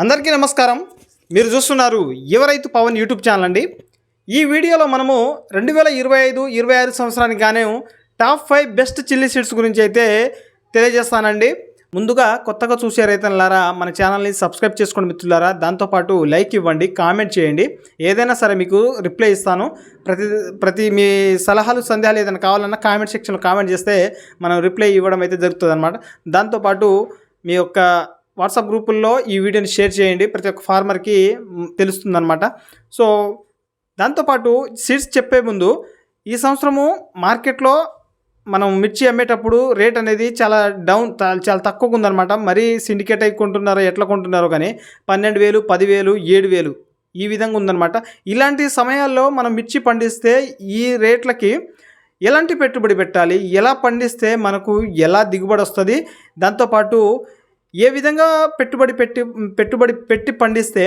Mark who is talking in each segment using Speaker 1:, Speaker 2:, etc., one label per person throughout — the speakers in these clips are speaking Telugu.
Speaker 1: అందరికీ నమస్కారం. మీరు చూస్తున్నారు యువరైతు పవన్ యూట్యూబ్ ఛానల్ అండి. ఈ వీడియోలో మనము రెండు వేల ఇరవై ఐదు ఇరవై ఆరు సంవత్సరానికి గానే top five best chilli seeds గురించి అయితే తెలియజేస్తానండి. ముందుగా కొత్తగా చూసే రైతులారా మన ఛానల్ని సబ్స్క్రైబ్ చేసుకోండి మిత్రులారా. దాంతోపాటు లైక్ ఇవ్వండి కామెంట్ చేయండి. ఏదైనా సరే మీకు రిప్లై ఇస్తాను. ప్రతి ప్రతి మీ సలహాలు సందేహాలు ఏదైనా కావాలన్నా కామెంట్ సెక్షన్లో కామెంట్ చేస్తే మనం రిప్లై ఇవ్వడం అయితే జరుగుతుంది అనమాట దాంతోపాటు మీ యొక్క వాట్సాప్ గ్రూపుల్లో ఈ వీడియోని షేర్ చేయండి. ప్రతి ఒక్క ఫార్మర్కి తెలుస్తుందన్నమాట. సో దాంతోపాటు సీడ్స్ చెప్పే ముందు ఈ సంవత్సరము మార్కెట్లో మనం మిర్చి అమ్మేటప్పుడు రేట్ అనేది చాలా డౌన్ చాలా తక్కువగా ఉందన్నమాట. మరీ సిండికేట్ అయి కొంటున్నారో ఎట్లా కొంటున్నారో కానీ పన్నెండు వేలు పదివేలు ఏడు వేలు ఈ విధంగా ఉందన్నమాట. ఇలాంటి సమయాల్లో మనం మిర్చి పండిస్తే ఈ రేట్లకి ఎలాంటి పెట్టుబడి పెట్టాలి? ఎలా పండిస్తే మనకు ఎలా దిగుబడి వస్తుంది? దాంతోపాటు ఏ విధంగా పెట్టుబడి పెట్టి పెట్టుబడి పెట్టి పండిస్తే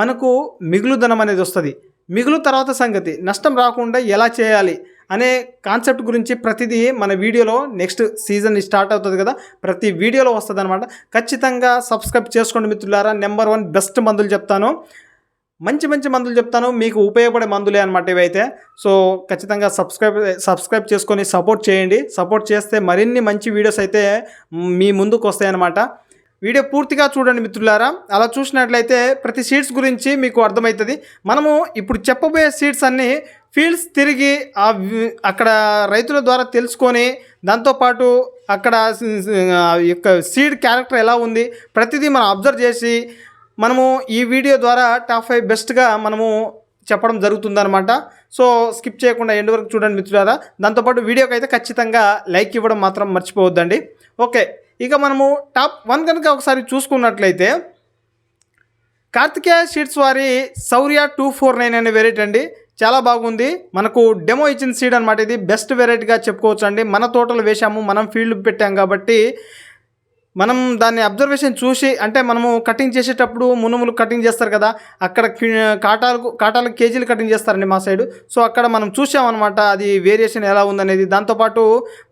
Speaker 1: మనకు మిగులు ధనం అనేది వస్తుంది. మిగులు తర్వాత సంగతి నష్టం రాకుండా ఎలా చేయాలి అనే కాన్సెప్ట్ గురించి ప్రతిదీ మన వీడియోలో నెక్స్ట్ సీజన్ స్టార్ట్ అవుతుంది కదా ప్రతి వీడియోలో వస్తుంది అనమాట ఖచ్చితంగా సబ్స్క్రైబ్ చేసుకోండి మిత్రులారా. నెంబర్ వన్ బెస్ట్ మందులు చెప్తాను. మంచి మంచి మందులు చెప్తాను. మీకు ఉపయోగపడే మందులే అనమాట ఇవైతే. సో ఖచ్చితంగా సబ్స్క్రైబ్ సబ్స్క్రైబ్ చేసుకొని సపోర్ట్ చేయండి. సపోర్ట్ చేస్తే మరిన్ని మంచి వీడియోస్ అయితే మీ ముందుకు వస్తాయన్నమాట. వీడియో పూర్తిగా చూడండి మిత్రులారా. అలా చూసినట్లయితే ప్రతి సీడ్స్ గురించి మీకు అర్థమవుతుంది. మనము ఇప్పుడు చెప్పబోయే సీడ్స్ అన్నీ ఫీల్డ్స్ తిరిగి ఆ అక్కడ రైతుల ద్వారా తెలుసుకొని దాంతోపాటు అక్కడ యొక్క సీడ్ క్యారెక్టర్ ఎలా ఉంది ప్రతిదీ మనం అబ్జర్వ్ చేసి మనము ఈ వీడియో ద్వారా టాప్ ఫైవ్ బెస్ట్గా మనము చెప్పడం జరుగుతుందనమాట సో స్కిప్ చేయకుండా ఎండ్ వరకు చూడండి మిత్రులారా. దాంతోపాటు వీడియోకి అయితే ఖచ్చితంగా లైక్ ఇవ్వడం మాత్రం మర్చిపోవద్దండి. ఓకే. ఇక మనము టాప్ వన్ కనుక ఒకసారి చూసుకున్నట్లయితే కార్తికేయ షీట్స్ వారి సౌర్య టూ ఫోర్ నైన్ అనే వెరైటీ అండి. చాలా బాగుంది. మనకు డెమో ఇచ్చిన సీడ్ అనమాట ఇది. బెస్ట్ వెరైటీగా చెప్పుకోవచ్చు అండి మన తోటలు వేసాము మనం ఫీల్డ్ పెట్టాం కాబట్టి మనం దాన్ని అబ్జర్వేషన్ చూసి అంటే మనము కటింగ్ చేసేటప్పుడు మునుములు కటింగ్ చేస్తారు కదా అక్కడ కాటాలకు కాటాలకు కేజీలు కటింగ్ చేస్తారండి మా సైడు సో అక్కడ మనం చూసామన్నమాట అది వేరియేషన్ ఎలా ఉందనేది. దాంతోపాటు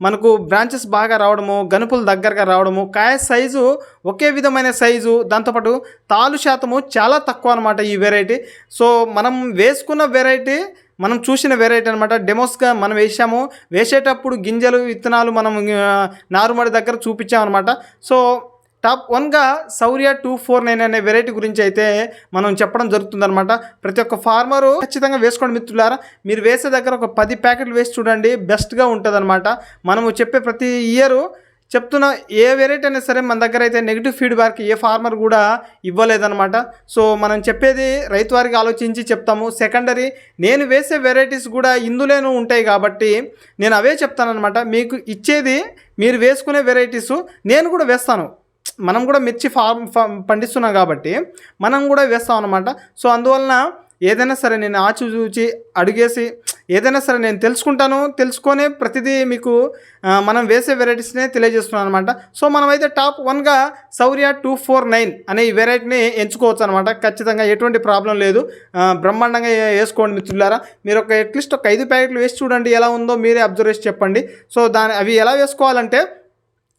Speaker 1: మనకు బ్రాంచెస్ బాగా రావడము గనుపులు దగ్గరగా రావడము కాయ సైజు ఒకే విధమైన సైజు దాంతోపాటు తాలు శాతము చాలా తక్కువ అనమాట ఈ వెరైటీ సో మనం వేసుకున్న వెరైటీ మనం చూసిన వెరైటీ అనమాట డెమోస్గా మనం వేసాము వేసేటప్పుడు గింజలు విత్తనాలు మనం నారుమడి దగ్గర చూపించామన్నమాట. సో టాప్ వన్గా సౌర్య టూ ఫోర్ నైన్ అనే వెరైటీ గురించి అయితే మనం చెప్పడం జరుగుతుందన్నమాట. ప్రతి ఒక్క ఫార్మరు ఖచ్చితంగా వేసుకోండి మిత్రులారా. మీరు వేసే దగ్గర ఒక పది ప్యాకెట్లు వేసి చూడండి. బెస్ట్గా ఉంటుందన్నమాట. మనము చెప్పే ప్రతి ఇయరు చెప్తున్న ఏ వెరైటీ అయినా సరే మన దగ్గర అయితే నెగిటివ్ ఫీడ్బ్యాక్ ఏ ఫార్మర్ కూడా ఇవ్వలేదన్నమాట. సో మనం చెప్పేది రైతు వారికి ఆలోచించి చెప్తాము. సెకండరీ నేను వేసే వెరైటీస్ కూడా ఇందులోనూ ఉంటాయి కాబట్టి నేను అవే చెప్తానమాట మీకు ఇచ్చేది మీరు వేసుకునే వెరైటీస్ నేను కూడా వేస్తాను. మనం కూడా మిర్చి ఫార్మ్ ఫామ్ పండిస్తున్నాం కాబట్టి మనం కూడా వేస్తాం అనమాట సో అందువలన ఏదైనా సరే నేను ఆచి చూచి అడిగేసి ఏదైనా సరే నేను తెలుసుకుంటాను తెలుసుకొని ప్రతిదీ మీకు మనం వేసే వెరైటీస్నే తెలియజేస్తున్నాను అనమాట సో మనమైతే టాప్ వన్గా సౌర్య టూ ఫోర్ నైన్ అనే ఈ వెరైటీని ఎంచుకోవచ్చు అనమాట ఖచ్చితంగా ఎటువంటి ప్రాబ్లం లేదు. బ్రహ్మాండంగా వేసుకోండి మిత్రులారా. మీరు ఒక అట్లీస్ట్ ఒక ఐదు ప్యాకెట్లు వేసి చూడండి ఎలా ఉందో మీరే అబ్జర్వ్ చేసి చెప్పండి. సో దాని అవి ఎలా వేసుకోవాలంటే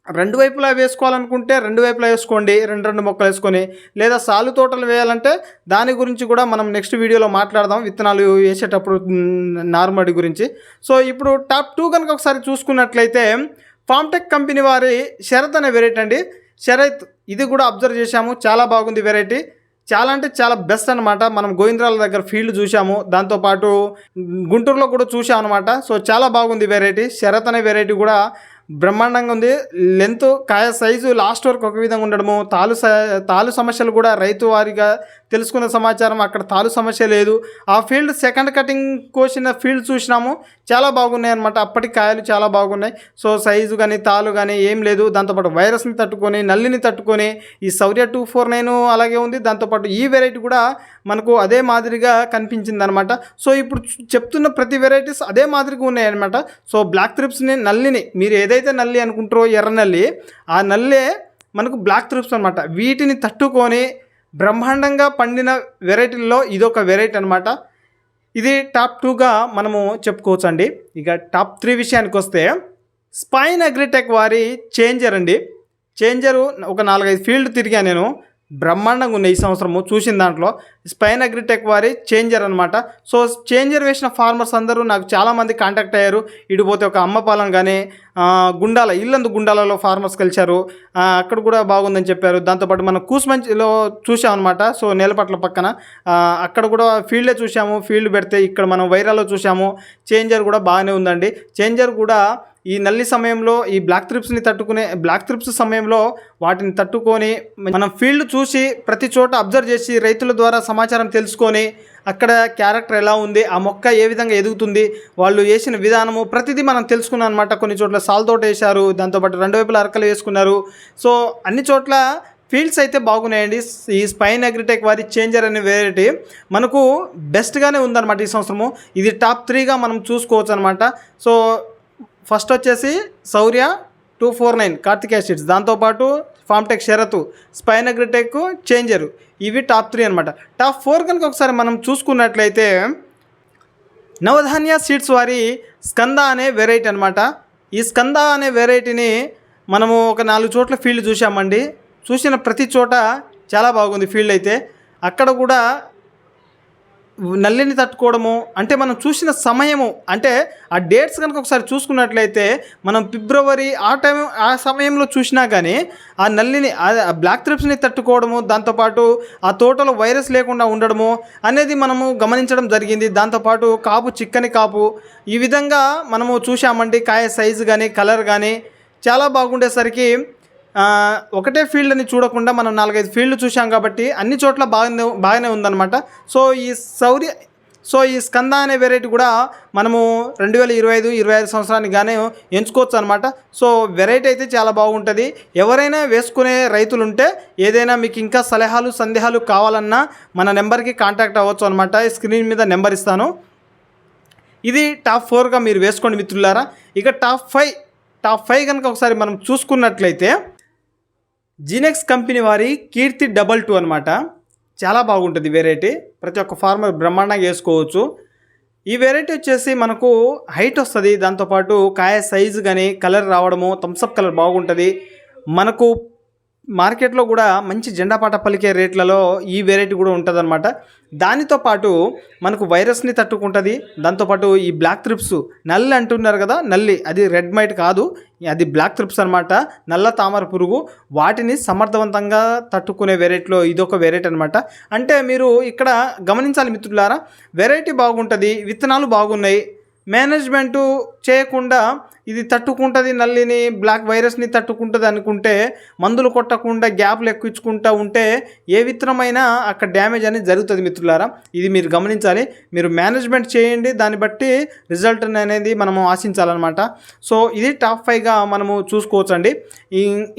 Speaker 1: రెండు వైపులా వేసుకోవాలనుకుంటే రెండు వైపులా వేసుకోండి రెండు రెండు మొక్కలు వేసుకొని లేదా సాలు తోటలు వేయాలంటే దాని గురించి కూడా మనం నెక్స్ట్ వీడియోలో మాట్లాడదాం. విత్తనాలు వేసేటప్పుడు నార్మడి గురించి. సో ఇప్పుడు టాప్ టూ కనుక ఒకసారి చూసుకున్నట్లయితే ఫామ్టెక్ కంపెనీ వారి శరత్ అనే వెరైటీ అండి. శరత్ ఇది కూడా అబ్జర్వ్ చేశాము. చాలా బాగుంది వెరైటీ చాలా అంటే చాలా బెస్ట్ అనమాట మనం గోవిందరాల దగ్గర ఫీల్డ్ చూసాము దాంతోపాటు గుంటూరులో కూడా చూసాం అనమాట సో చాలా బాగుంది వెరైటీ శరత్ అనే వెరైటీ కూడా బ్రహ్మాండంగా ఉంది. లెంత్ కాయ సైజు లాస్ట్ వరకు ఒక విధంగా ఉండడము తాలు తాలు సమస్యలు కూడా రైతు వారిగా తెలుసుకున్న సమాచారం అక్కడ తాలు సమస్య లేదు. ఆ ఫీల్డ్ సెకండ్ కటింగ్ కోసిన ఫీల్డ్ చూసినాము. చాలా బాగున్నాయి అనమాట అప్పటి కాయలు చాలా బాగున్నాయి. సో సైజు కానీ తాలు కానీ ఏం లేదు. దాంతోపాటు వైరస్ని తట్టుకొని నల్లిని తట్టుకొని ఈ సౌర్య టూ ఫోర్ నైన్ అలాగే ఉంది. దాంతోపాటు ఈ వెరైటీ కూడా మనకు అదే మాదిరిగా కనిపించింది అనమాట సో ఇప్పుడు చెప్తున్న ప్రతి వెరైటీస్ అదే మాదిరిగా ఉన్నాయన్నమాట. సో బ్లాక్ త్రిప్స్ని నల్లిని మీరు ఏదైతే నల్లి అనుకుంటారో ఎర్ర నల్లి ఆ నల్లే మనకు బ్లాక్ త్రిప్స్ అనమాట వీటిని తట్టుకొని బ్రహ్మాండంగా పండిన వెరైటీల్లో ఇదొక వెరైటీ అనమాట ఇది టాప్ టూగా మనము చెప్పుకోవచ్చు అండి ఇక టాప్ త్రీ విషయానికి వస్తే స్పైన్ అగ్రిటెక్ వారి చేంజర్ అండి. చేంజరు ఒక నాలుగైదు ఫీల్డ్ తిరిగా నేను బ్రహ్మాండంగా ఉంది ఈ సంవత్సరము. చూసిన దాంట్లో స్పైన్ అగ్రిటెక్ వారి చేంజర్ అనమాట సో చేంజర్ వేసిన ఫార్మర్స్ అందరూ నాకు చాలామంది కాంటాక్ట్ అయ్యారు. ఇడిపోతే ఒక అమ్మపాలెం కానీ గుండాల ఇల్లందు గుండాలలో ఫార్మర్స్ కలిశారు. అక్కడ కూడా బాగుందని చెప్పారు. దాంతోపాటు మనం కూసుమంచిలో చూసామన్నమాట సో నేలపట్ల పక్కన అక్కడ కూడా ఫీల్డే చూసాము ఫీల్డ్ పెడితే ఇక్కడ మనం వైరాలో చూసాము చేంజర్ కూడా బాగానే ఉందండి. చేంజర్ కూడా ఈ నల్లి సమయంలో ఈ బ్లాక్ త్రిప్స్ని తట్టుకునే బ్లాక్ త్రిప్స్ సమయంలో వాటిని తట్టుకొని మనం ఫీల్డ్ చూసి ప్రతి చోట అబ్జర్వ్ చేసి రైతుల ద్వారా సమాచారం తెలుసుకొని అక్కడ క్యారెక్టర్ ఎలా ఉంది ఆ మొక్క ఏ విధంగా ఎదుగుతుంది వాళ్ళు వేసిన విధానము ప్రతిదీ మనం తెలుసుకున్నాం అనమాట కొన్ని చోట్ల సాల్తోట వేశారు దాంతోపాటు రెండు వైపుల అరకలు వేసుకున్నారు. సో అన్ని చోట్ల ఫీల్డ్స్ అయితే బాగున్నాయండి. ఈ స్పైన్ అగ్రిటెక్ వారి చేంజర్ అనే వెరైటీ మనకు బెస్ట్గానే ఉందన్నమాట ఈ సంవత్సరము. ఇది టాప్ త్రీగా మనం చూసుకోవచ్చు అనమాట సో ఫస్ట్ వచ్చేసి Shaurya two four nine Karthik acids దాంతోపాటు ఫామ్టెక్ షరతు స్పైనగ్రిటెక్ చేంజరు. ఇవి టాప్ త్రీ అనమాట టాప్ ఫోర్ కనుక ఒకసారి మనం చూసుకున్నట్లయితే నవధాన్య సీడ్స్ వారి స్కంద అనే వెరైటీ అనమాట ఈ స్కంద అనే వెరైటీని మనము ఒక నాలుగు చోట్ల ఫీల్డ్ చూసామండి చూసిన ప్రతి చోట చాలా బాగుంది ఫీల్డ్ అయితే. అక్కడ కూడా నల్లిని తట్టుకోవడము అంటే మనం చూసిన సమయము అంటే ఆ డేట్స్ కనుక ఒకసారి చూసుకున్నట్లయితే మనం ఫిబ్రవరి ఆ టైం ఆ సమయంలో చూసినా కానీ ఆ నల్లిని ఆ బ్లాక్ త్రిప్స్ని తట్టుకోవడము దాంతోపాటు ఆ తోటలో వైరస్ లేకుండా ఉండడము అనేది మనము గమనించడం జరిగింది. దాంతోపాటు కాపు చిక్కని కాపు ఈ విధంగా మనము చూసామండి కాయ సైజు కానీ కలర్ కానీ చాలా బాగుండేసరికి ఒకటే ఫీల్డ్ని చూడకుండా మనం నాలుగైదు ఫీల్డ్ చూసాం కాబట్టి అన్ని చోట్ల బాగానే బాగానే ఉందన్నమాట. సో ఈ సౌర్య సో ఈ స్కంద అనే వెరైటీ కూడా మనము రెండు వేల ఇరవై ఐదు ఇరవై ఐదు సంవత్సరానికి గానే ఎంచుకోవచ్చు అనమాట సో వెరైటీ అయితే చాలా బాగుంటుంది. ఎవరైనా వేసుకునే రైతులు ఉంటే ఏదైనా మీకు ఇంకా సలహాలు సందేహాలు కావాలన్నా మన నెంబర్కి కాంటాక్ట్ అవ్వచ్చు అనమాట స్క్రీన్ మీద నెంబర్ ఇస్తాను. ఇది టాప్ ఫోర్గా మీరు వేసుకోండి మిత్రులారా. ఇక టాప్ ఫైవ్ టాప్ ఫైవ్ కనుక ఒకసారి మనం చూసుకున్నట్లయితే జీనెక్స్ కంపెనీ వారి కీర్తి డబల్ టూ అనమాట చాలా బాగుంటుంది వెరైటీ ప్రతి ఒక్క ఫార్మర్ బ్రహ్మాండంగా వేసుకోవచ్చు. ఈ వెరైటీ వచ్చేసి మనకు హైట్ వస్తుంది. దాంతోపాటు కాయ సైజు కానీ కలర్ రావడము థమ్సప్ కలర్ బాగుంటుంది. మనకు మార్కెట్లో కూడా మంచి జెండా పాట పలికే రేట్లలో ఈ వెరైటీ కూడా ఉంటుందన్నమాట. దానితో పాటు మనకు వైరస్ని తట్టుకుంటుంది. దాంతోపాటు ఈ బ్లాక్ త్రిప్స్ నల్లి అంటున్నారు కదా నల్లి. అది రెడ్ మైట్ కాదు అది బ్లాక్ త్రిప్స్ అనమాట నల్ల తామర పురుగు. వాటిని సమర్థవంతంగా తట్టుకునే వెరైటీలో ఇదొక వెరైటీ అనమాట అంటే మీరు ఇక్కడ గమనించాలి మిత్రులారా వెరైటీ బాగుంటుంది విత్తనాలు బాగున్నాయి. మేనేజ్మెంటు చేయకుండా ఇది తట్టుకుంటుంది నల్లిని బ్లాక్ వైరస్ని తట్టుకుంటుంది అనుకుంటే మందులు కొట్టకుండా గ్యాప్లు ఎక్కించుకుంటూ ఉంటే ఏ విత్తనమైనా అక్కడ డ్యామేజ్ అనేది జరుగుతుంది మిత్రులారా. ఇది మీరు గమనించాలి. మీరు మేనేజ్మెంట్ చేయండి. దాన్ని బట్టి రిజల్ట్ అనేది మనము ఆశించాలన్నమాట. సో ఇది టాప్ ఫైవ్గా మనము చూసుకోవచ్చండి.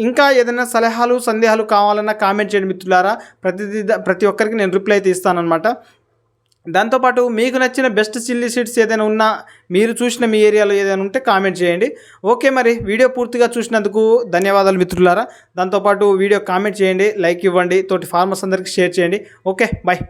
Speaker 1: ఇంకా ఏదైనా సలహాలు సందేహాలు కావాలన్నా కామెంట్ చేయండి మిత్రులారా. ప్రతిదీ ప్రతి ఒక్కరికి నేను రిప్లై అయితే ఇస్తానన్నమాట దాంతోపాటు మీకు నచ్చిన బెస్ట్ చిల్లీ సీడ్స్ ఏదైనా ఉన్నా మీరు చూసిన మీ ఏరియాలో ఏదైనా ఉంటే కామెంట్ చేయండి. ఓకే మరి వీడియో పూర్తిగా చూసినందుకు ధన్యవాదాలు మిత్రులారా. దాంతోపాటు వీడియో కామెంట్ చేయండి లైక్ ఇవ్వండి తోటి ఫార్మర్స్ అందరికీ షేర్ చేయండి. Okay bye.